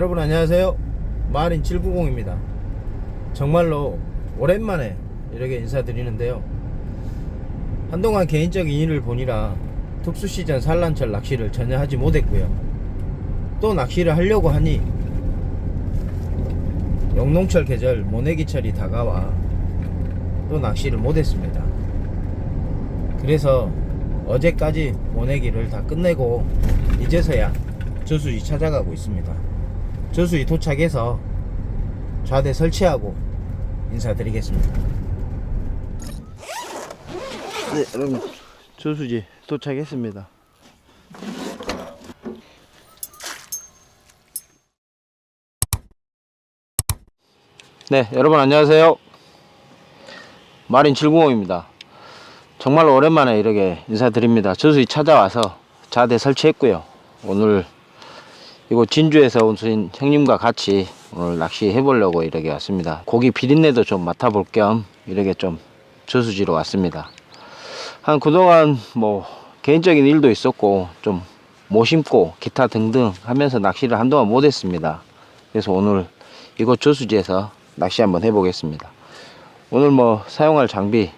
여러분 안녕하세요. 마린 790입니다. 정말로 오랜만에 이렇게 인사드리는데요. 한동안 개인적인 일을 보니라 특수시전 산란철 낚시를 전혀 하지 못했고요. 또 낚시를 하려고 하니 영농철 계절 모내기철이 다가와 또 낚시를 못했습니다. 그래서 어제까지 모내기를 다 끝내고 이제서야 저수지 찾아가고 있습니다 저수지 도착해서 좌대 설치하고 인사드리겠습니다. 네 여러분 저수지 도착했습니다. 네 여러분 안녕하세요. 마린 790입니다. 정말 오랜만에 이렇게 인사드립니다. 저수지 찾아와서 좌대 설치했고요. 오늘 이곳 진주에서 오신 형님과 같이 오늘 낚시해 보려고 이렇게 왔습니다. 고기 비린내도 좀 맡아볼 겸 이렇게 좀 저수지로 왔습니다. 한 그동안 뭐 개인적인 일도 있었고 좀 모심고 기타 등등 하면서 낚시를 한동안 못했습니다. 그래서 오늘 이곳 저수지에서 낚시 한번 해보겠습니다. 오늘 뭐 사용할 장비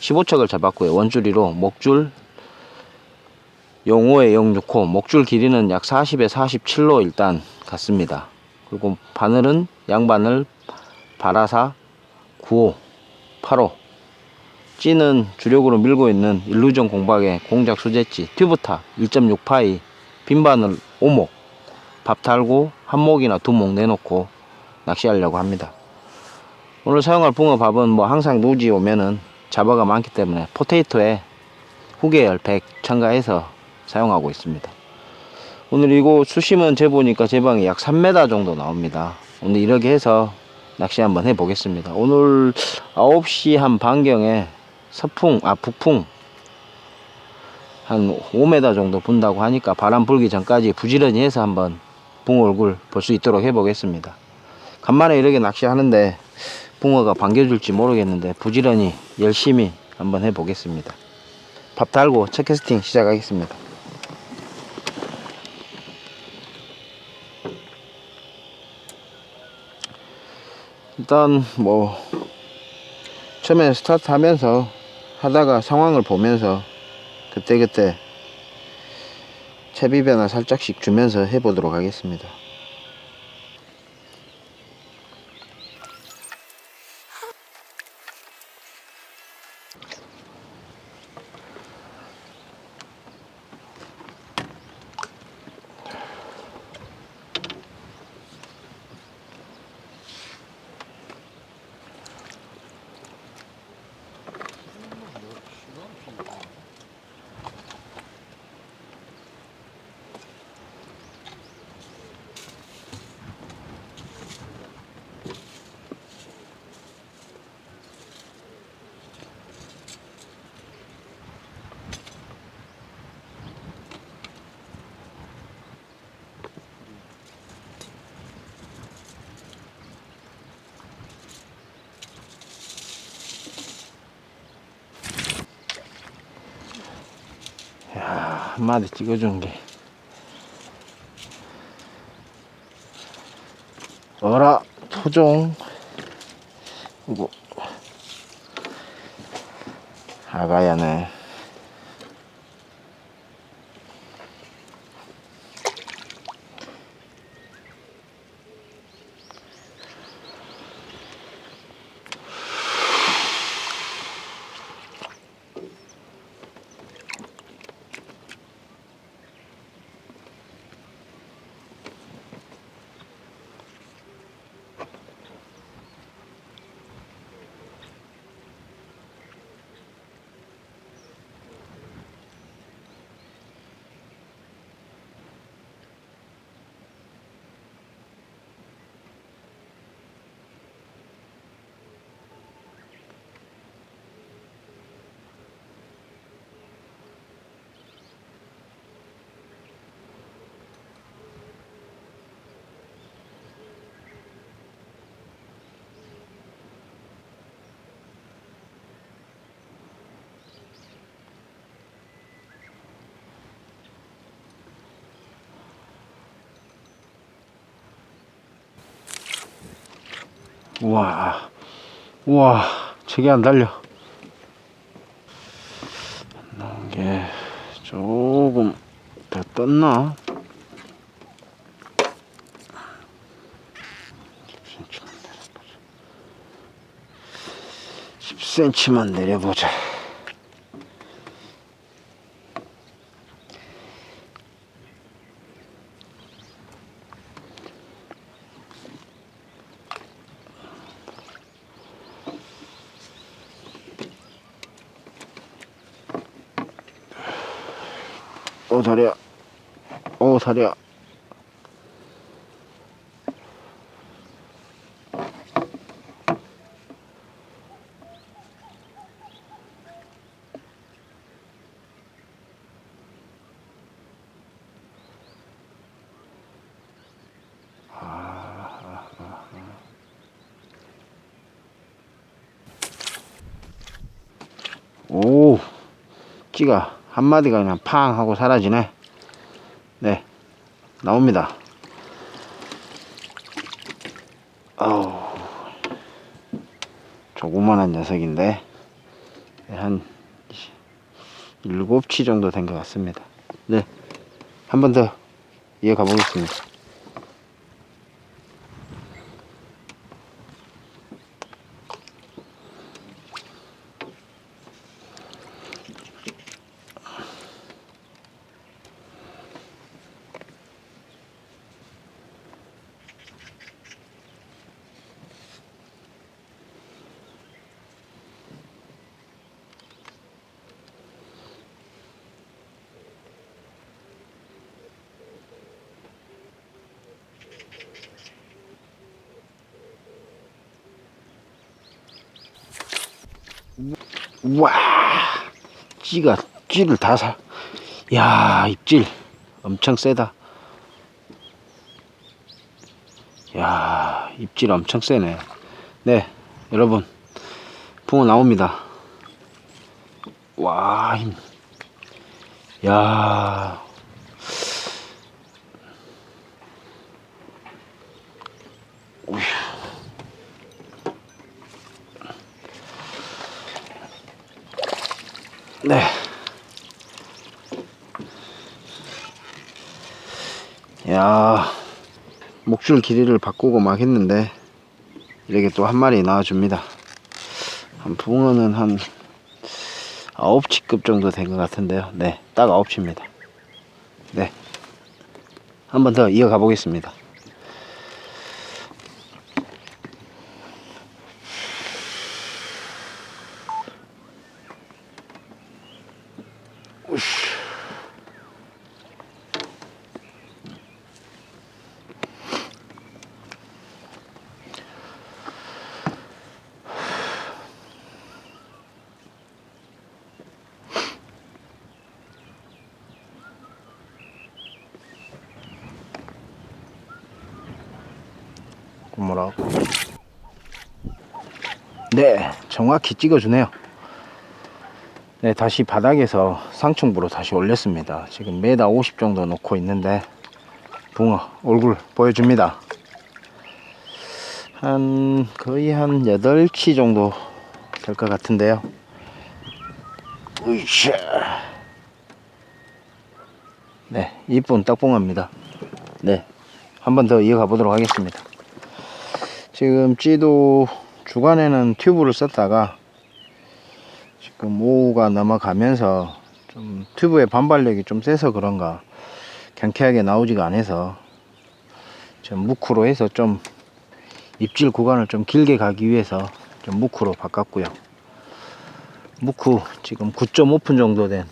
15척을 잡았고요. 원줄이로 목줄 05에 065 목줄 길이는 약 40에 47로 일단 갔습니다. 그리고 바늘은 양바늘 바라사 95 85 찌는 주력으로 밀고 있는 일루전 공박의 공작 수제찌 튜브탑 1.6파이 빈바늘 5목 밥 달고 한 목이나 두 목 내놓고 낚시하려고 합니다. 오늘 사용할 붕어밥은 뭐 항상 노지 오면은 잡어가 많기 때문에 포테이토에 후계열 100 첨가해서 사용하고 있습니다. 오늘 이곳 수심은 재보니까 제방이 약 3m 정도 나옵니다. 오늘 이렇게 해서 낚시 한번 해 보겠습니다. 오늘 9시 한 반경에 서풍 아 북풍 한 5m 정도 분다고 하니까 바람 불기 전까지 부지런히 해서 한번 붕어 얼굴 볼 수 있도록 해 보겠습니다. 간만에 이렇게 낚시하는데 붕어가 반겨줄지 모르겠는데 부지런히 열심히 한번 해 보겠습니다. 밥 달고 첫 캐스팅 시작하겠습니다 일단 뭐 처음에 스타트 하면서 하다가 상황을 보면서 그때그때 채비 변화 살짝씩 주면서 해보도록 하겠습니다 야, 한 마디 찍어준 게. 어라, 토종. 이거. 아가야네. 우와, 우와, 저게 안 달려. 이게 조금 더 떴나? 10cm만 내려보자. 오 다리야. 오 다리야. 오 찌가 한 마디가 그냥 팡 하고 사라지네. 네, 나옵니다. 아우, 조그만한 녀석인데 네, 한 일곱 치 정도 된 것 같습니다. 네, 한 번 더 이어가 보겠습니다. 우와 찌가 찌를 다 사. 야 입질 엄청 세다. 야 입질 엄청 세네. 네 여러분 붕어 나옵니다. 와 힘. 야. 네. 야, 목줄 길이를 바꾸고 막 했는데, 이렇게 또 한 마리 나와줍니다. 한 붕어는 한 9치급 정도 된 것 같은데요. 네, 딱 9치입니다. 네. 한 번 더 이어가 보겠습니다. 뭐라고? 네, 정확히 찍어주네요. 네, 다시 바닥에서 상층부로 다시 올렸습니다. 지금 메다 50 정도 놓고 있는데 붕어 얼굴 보여줍니다. 한 거의 한 8치 정도 될 것 같은데요. 네, 이쁜 딱붕어입니다. 네, 한 번 더 이어가 보도록 하겠습니다. 지금 찌도 주간에는 튜브를 썼다가 지금 오후가 넘어가면서 좀 튜브의 반발력이 좀 세서 그런가 경쾌하게 나오지가 않아서 좀 무크로 해서 좀 입질 구간을 좀 길게 가기 위해서 좀 무크로 바꿨고요. 무크 지금 9.5푼 정도 된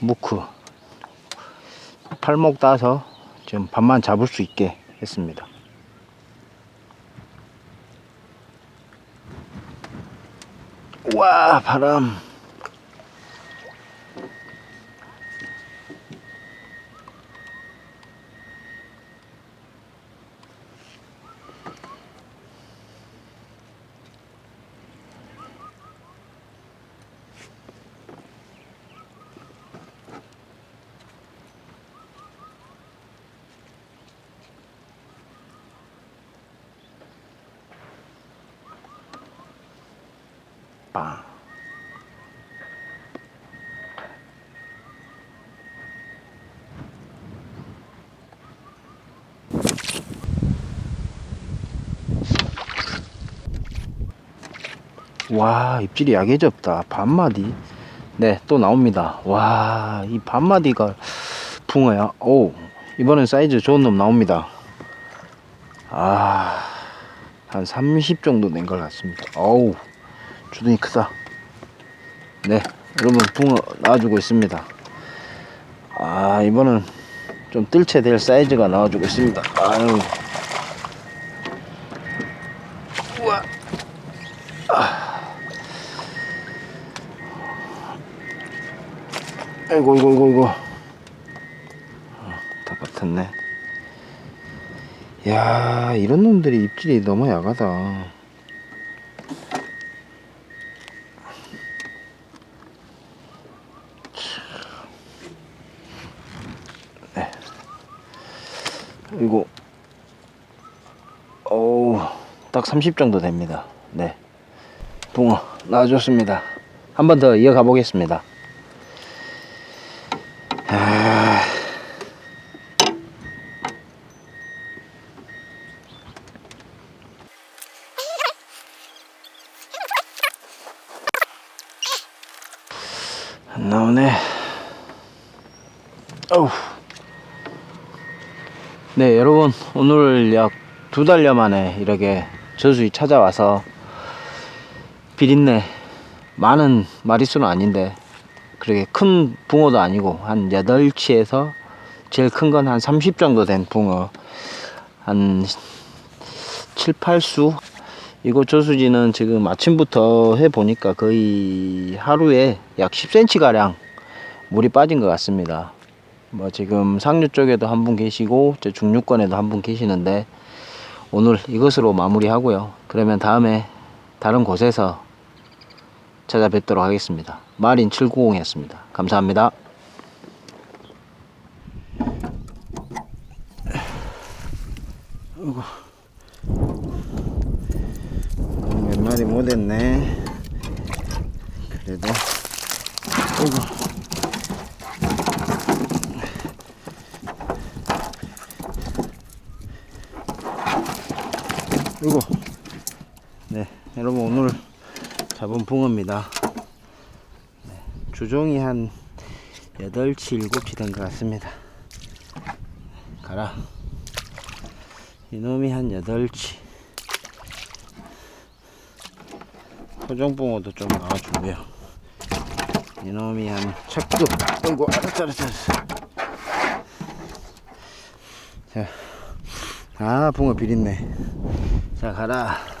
무크 팔목 따서 지금 반만 잡을 수 있게 했습니다. 와 바람 아. 와 입질이 약해졌다. 반마디. 네 또 나옵니다. 와 이 반마디가 붕어야. 오 이번엔 사이즈 좋은 놈 나옵니다. 아한 30 정도 된것 같습니다. 어우 주둥이 크다. 네 여러분 붕어 나와주고 있습니다. 아 이번은 좀 뜰채 될 사이즈가 나와주고 있습니다. 아유. 우와. 아이고 이고 이고 이고. 다 받았네. 야 이런 놈들이 입질이 너무 야하다 이거 어우 딱30 정도 됩니다 네 붕어 나와줬습니다 한 번 더 이어가 보겠습니다 아. 안 나오네. 어우. 네, 여러분, 오늘 약 두 달여 만에 이렇게 저수이 찾아와서 비린내 많은 마리수는 아닌데 그렇게 큰 붕어도 아니고 한 8치에서 제일 큰 건 한 30 정도 된 붕어. 한 7, 8수? 이거 저수지는 지금 아침부터 해 보니까 거의 하루에 약 10cm 가량 물이 빠진 것 같습니다. 뭐 지금 상류 쪽에도 한 분 계시고 저 중류권에도 한 분 계시는데 오늘 이것으로 마무리하고요. 그러면 다음에 다른 곳에서 찾아뵙도록 하겠습니다. 마린 790이었습니다. 감사합니다. 몇 마리 못했네. 그래도, 아이고. 아이고. 네, 여러분 오늘 잡은 붕어입니다. 주종이 한 8치, 7치 된 것 같습니다. 가라. 이놈이 한 8치. 토종붕어도 좀 나와주고요. 이놈이 한 착두. 어이구, 알았어, 알았어, 알았어. 자, 아, 붕어 비린내. 자, 가라.